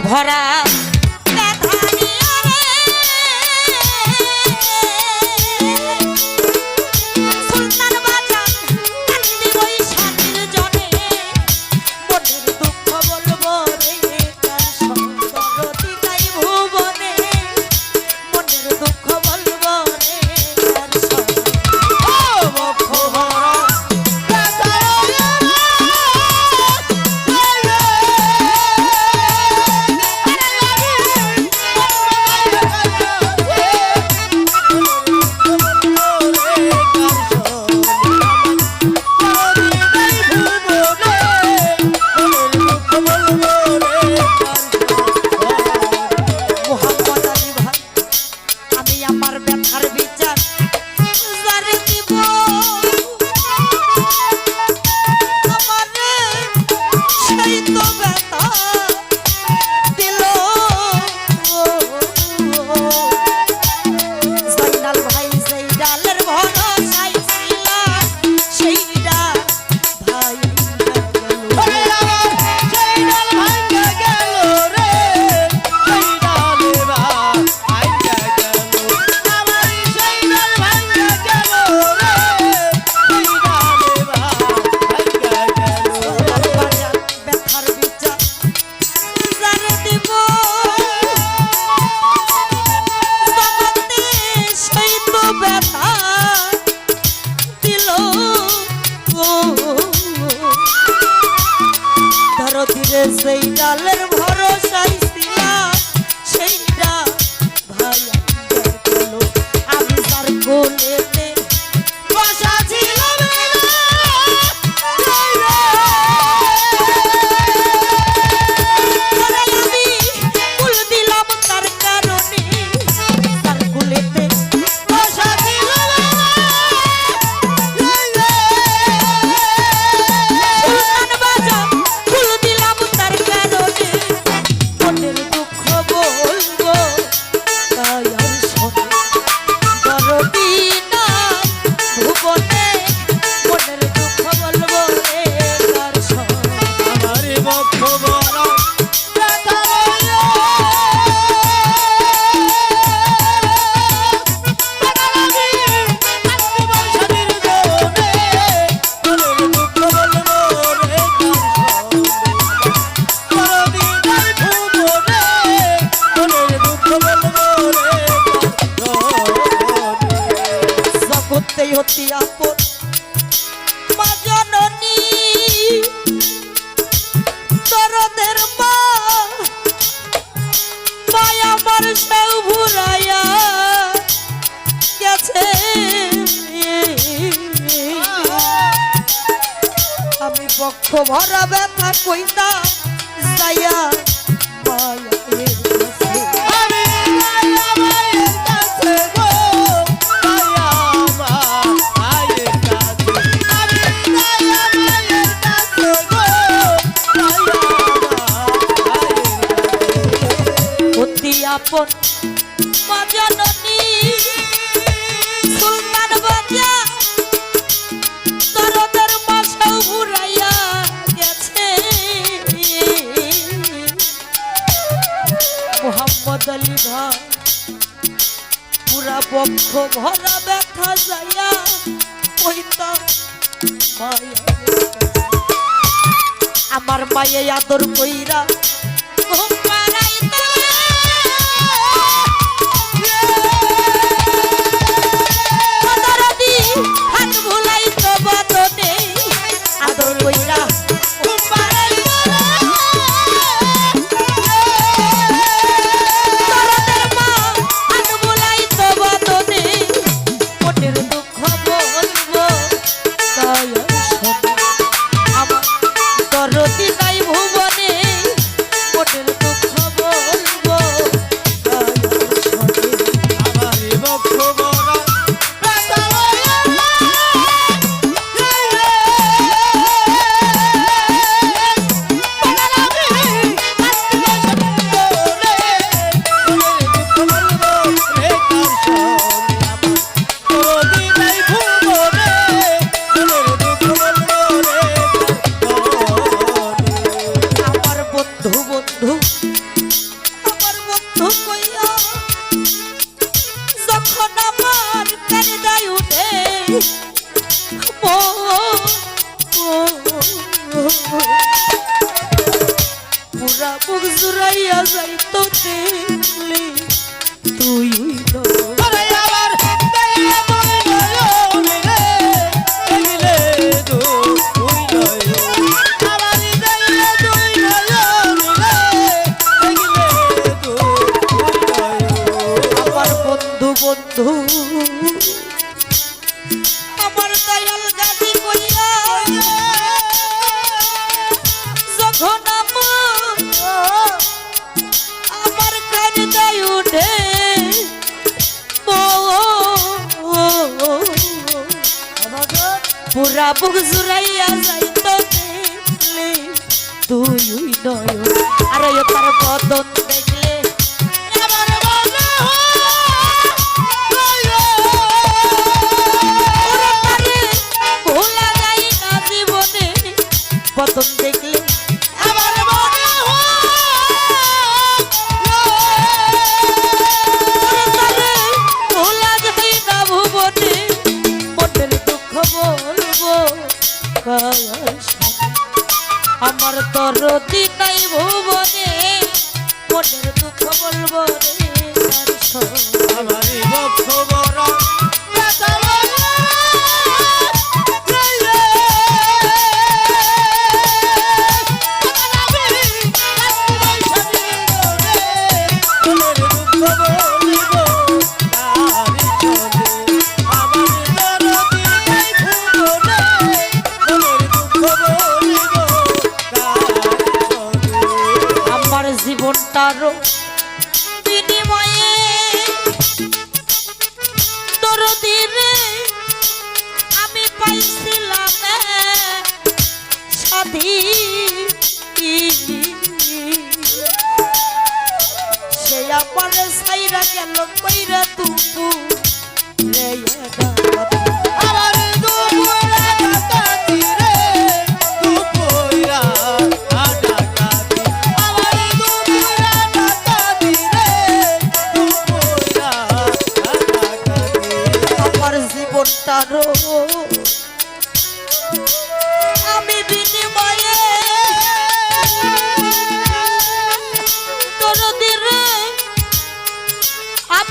ভরা বক্ষ ভরা ব্যথা কইতা যাইয়া ভরা ব্যথা যাইয়া কইতাম মায়া। আমার মায়ে আদর কইরা বদন দেখলে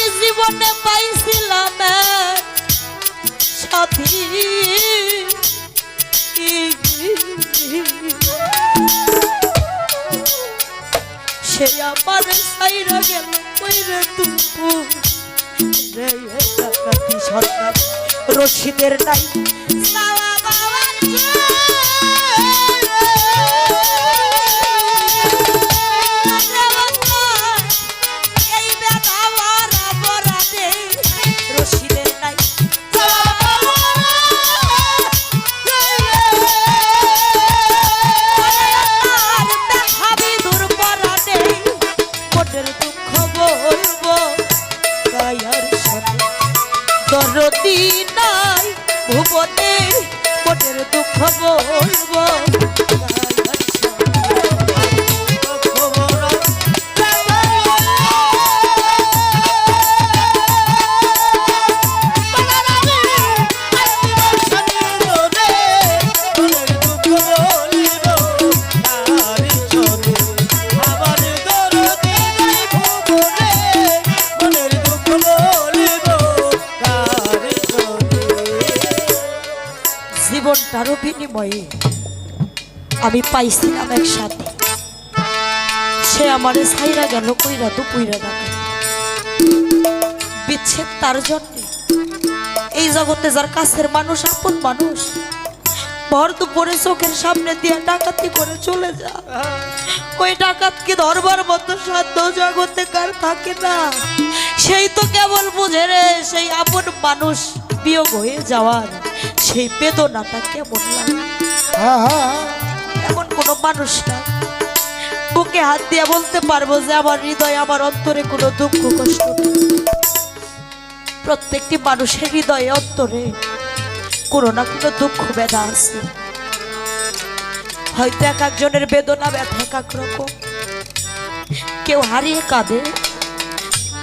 আমি জীবনে পাইছিলাম সাথী। সে আমার সাইরা গেল কইরে তুপু রে রশিদের নাই। বাবার দুঃখ বলব। আমি পাইছিলাম একসাথে। সে আমারে ছাইরা গেল, কইরা তো কইরা ডাকা বিচ্ছেদ তার জন্য। এই জগতে যার কাছের মানুষ, আপন মানুষ, ভর দুপুরে চোখের সামনে দিয়ে ডাকাতি করে চলে যা ওই ডাকাতকে ধরবার মতো সাধ্য জগতে কার থাকে না? সেই তো কেবল বুঝে রে, সেই আপন মানুষ বিয়োগ হয়ে যাওয়ার সেই বেদনাটা কেমন লাগে? এমন কোনো মানুষ না। বুকে হাত দিয়ে বলতে পারব যে আমার হৃদয়, আমার অন্তরে কোনো দুঃখ, কষ্ট প্রত্যেকটি মানুষের হৃদয়ে অন্তরে কোনো না কোনো দুঃখ, ব্যথা আছে। হয়তো এক একজনের বেদনা, ব্যথা এক এক রকম। কেউ হারিয়ে কাঁদে,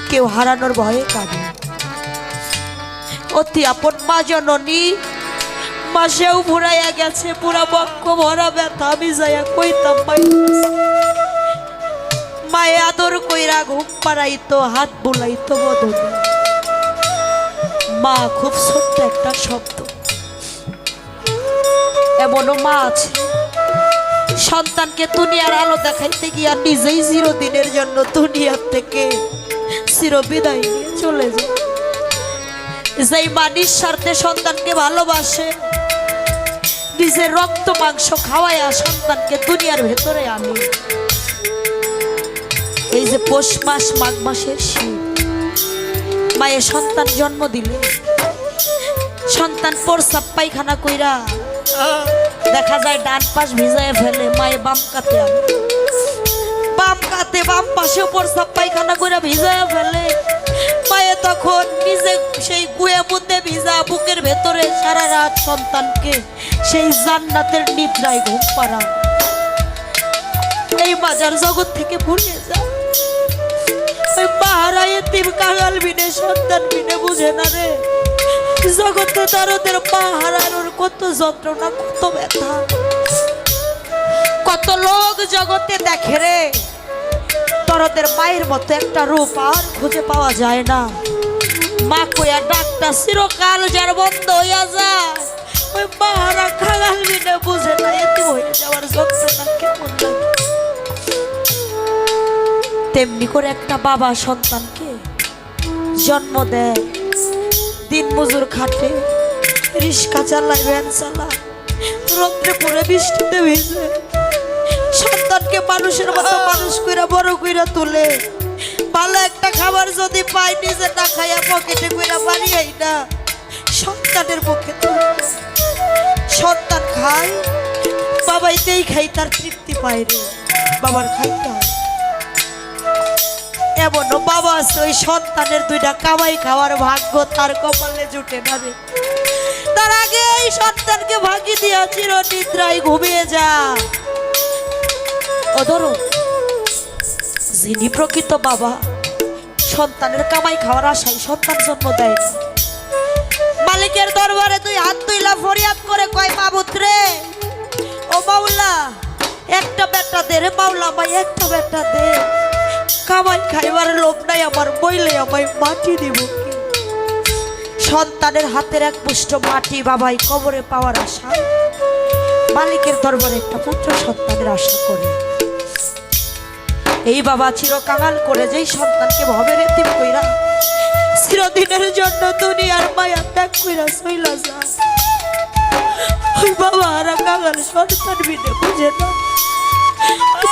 কেউ হারানোর ভয়ে কাঁদে। অতি আপন মা জননী মাসেও ভুরাইয়া গেছে, পুরা বক্ষ ভরা ব্যথা, আমি যাইয়া কইতাম মায়ে আদর কইরা ঘুম পাড়াইতো, হাত বুলাইতো বদনে। মা খুব ছোট্ট একটা শব্দ। এমনও মা আছে। সন্তানকে দুনিয়ার আলো দেখাইতে গিয়া নিজেই চিরদিনের জন্য দুনিয়ার থেকে চিরবিদায় নিয়ে চলে যায়। যেই মা নিঃস্বার্থে সন্তানকে ভালোবাসে নিজের রক্ত, মাংস খাওয়াইয়া সন্তানকে দুনিয়ার ভেতরে আনে। এই যে পৌষ মাস, মাঘ মাসের শীত, মায়ের সন্তান জন্ম দিলে, সন্তান প্রসাব পায়খানা কইরা দেখা যায় ডান পাশ ভিজায় ফেলে মায়ে বাম কাতে বাম কাতে, বাম পাশে প্রসাব পায়খানা কইরা ভিজায় ফেলে। মায়ে তখন নিজে সেই কুয়ে মধ্যে ভিজা বুকের ভেতরে সারা রাত সন্তানকে সেই জান্নাতের নিদ্রায় ঘুম পাড়া এই বাজার জগৎ থেকে ভুলে যা ওই পাহারায় তিম কাঙাল বিনে সন্তান বিনে বুঝে না রে। জগতে তারদের পা কত যন্ত্রণা, কত ব্যথা। কত লোক জগতে দেখে রে। তরদের মায়ের মতো একটা রূপ আর খুঁজে পাওয়া যায় না। মা কইয়া, ডাক্তার, চিরকাল যার বন্ধ হইয়া যায় ওই পাহারা খাগাল বিনে বুঝে না এতে হয়ে যাওয়ার যন্ত্রণা কেমন তেমনি করে একটা বাবা সন্তানকে জন্ম দেয়। দিন মজুর খাটে রিক্সা চালায়, ভ্যান চালায়, রৌদ্রে পড়ে বৃষ্টিতে ভিজে। সন্তানকে মানুষের মতো মানুষ কইরা বড় কইরা তুলে। ভালো একটা খাবার যদি পাই, নিজে না খাইয়া পকেটে কইরা বাড়িয়াই না। সন্তানের পক্ষে সন্তান খায়, বাবাইতেই খাই তার তৃপ্তি পায় রে। বাবার খাইতে হয়। এমনও বাবা আছে, ওই সন্তানের দুইটা কামাই খাওয়ার ভাগ্য তার কপালে জুটে না তার আগে এই সন্তানকে ভাগি দিয়া চির নিদ্রায় ঘুমিয়ে যা। ও যিনি প্রকৃত বাবা, সন্তানের কামাই খাওয়ার আশায় সন্তান জন্ম দেয়। মালিকের দরবারে তুই হাত তুইলা ফরিয়াদ করে কয় মাবুত রে ও মাওলা, একটা বেটা দে রে মাওলা ভাই একটা বেটা দে। কামাই খাইবার লোভ নাই আমার বইলে আমায় মাটি দিব সন্তানের হাতের এক পুষ্ট মাটি বাবাই কবরে পাওয়ার আশা। মালিকের দরবারে একটা পুত্র সন্তানের আশা করে। এই বাবা চিরকাঙাল করে যেই সন্তানকে ভবে রেতি কইরা চিরদিনের জন্য দুনিয়ার মায়া ত্যাগ কইরা সইলা যায় ওই বাবা হারা কাঙাল সন্তান বিনে বুঝে না।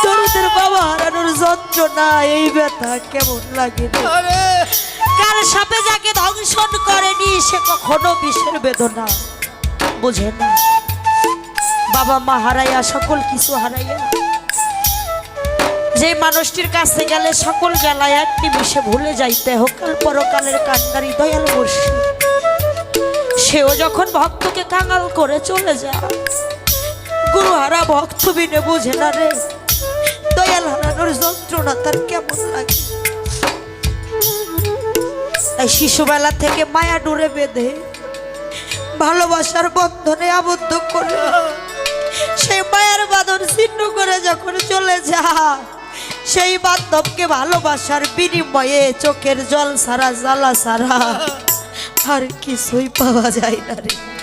দরদের বাবা হারানোর যন্ত্রণা এই ব্যথা কেমন লাগে কার সাপে যাকে ধ্বংসন করেনি সে কখনো বিষের বেদনা বোঝে না। বাবা মা হারাইয়া সকল কিছু হারাইয়া যে মানুষটির কাছে গেলে সকল জ্বালায় এক নিমিষে ভুলে যাইতে হোকাল পরকালের কান্ডারি দয়াল বর্ষি সেও যখন ভক্তকে কাঙাল করে চলে যায় গুরু হারা ভক্ত বিনে বুঝে না রে, দয়াল হারানোর যন্ত্রণা তার কেমন লাগে? তাই শিশুবেলা থেকে মায়া ডুরে বেঁধে, ভালোবাসার বন্ধনে আবদ্ধ করে, সে মায়ের বাঁধন ছিন্ন করে যখন চলে যায় সেই বান্ধবকে ভালোবাসার বিনিময়ে চোখের জল সারা, জ্বালা সারা। আর কিছুই পাওয়া যায় না রে।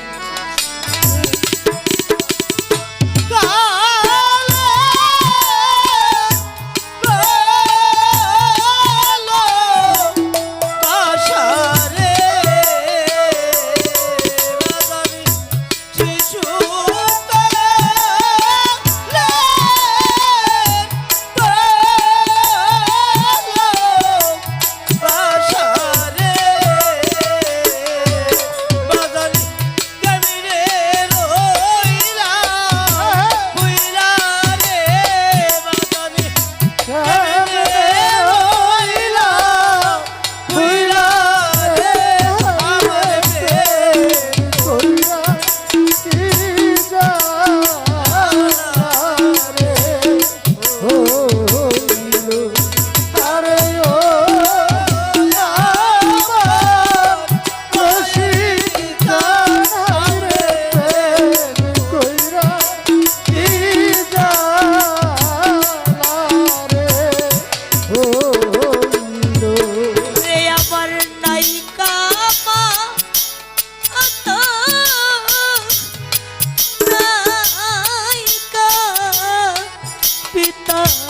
পিতারে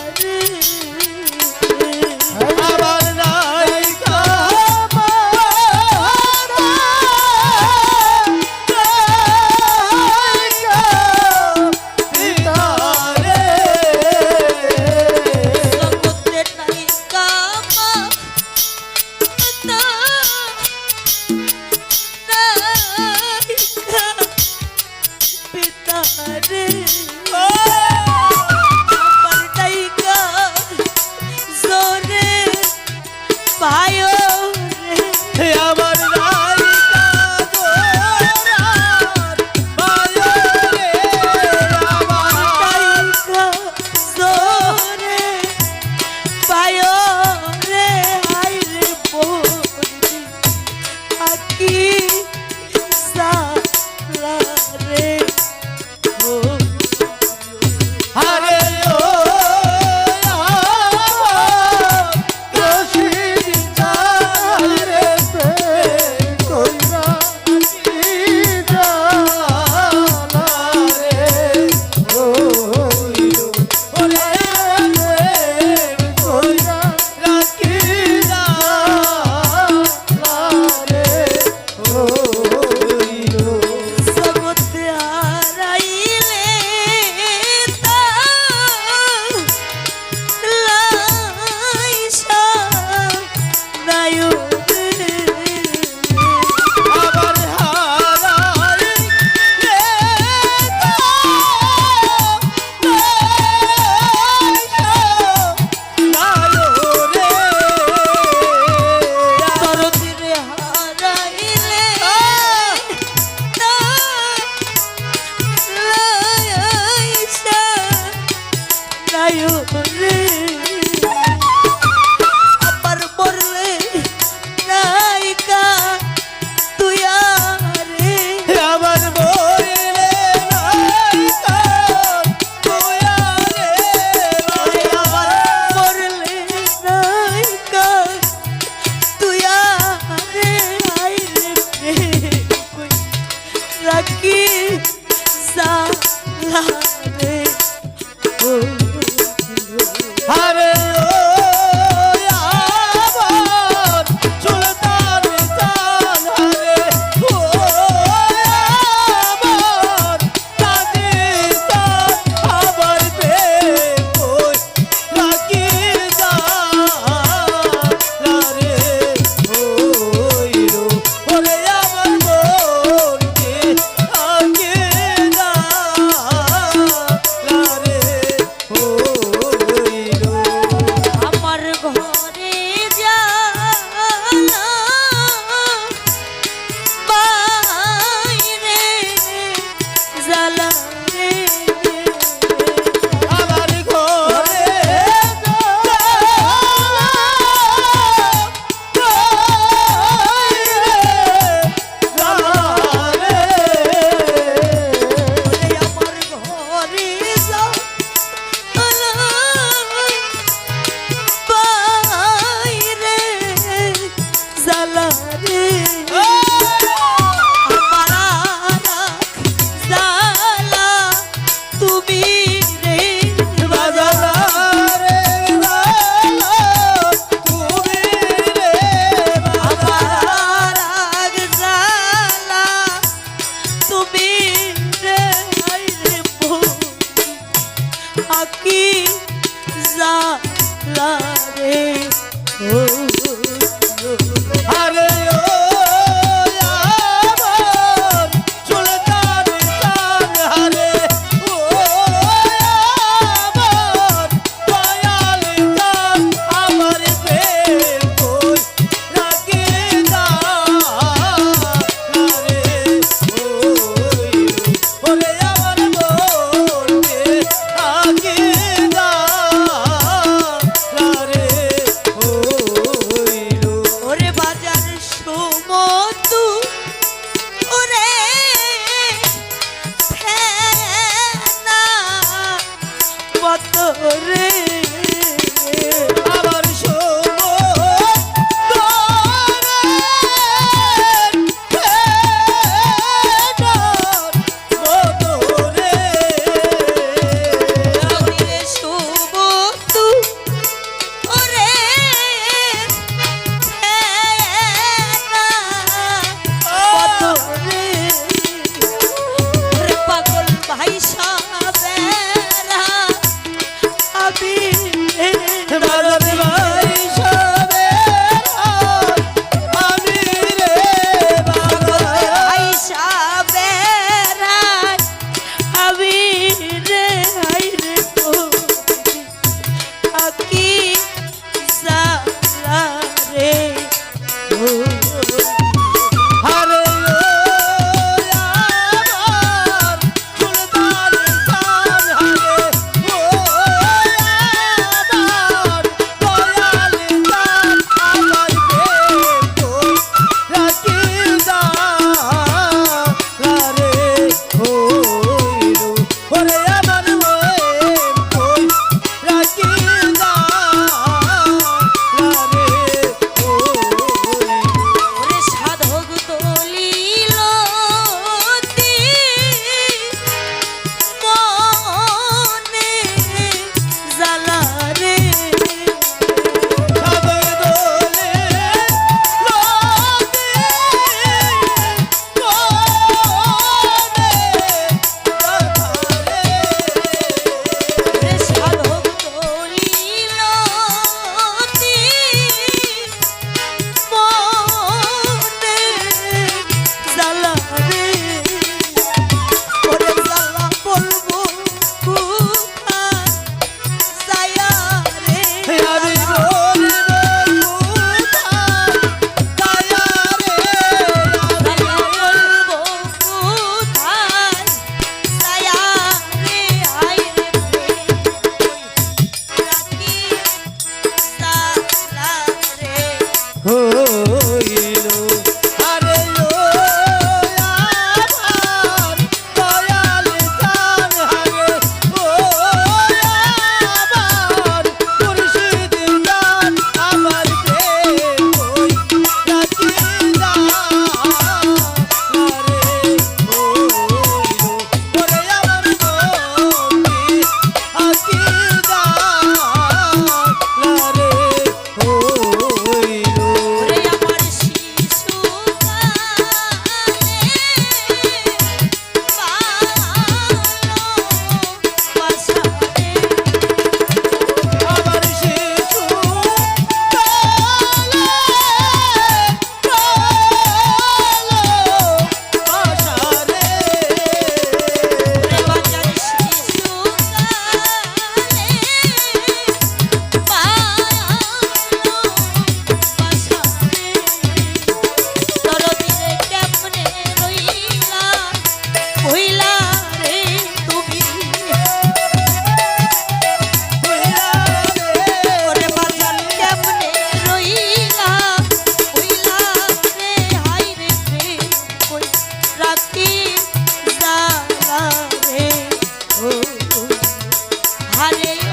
ভালে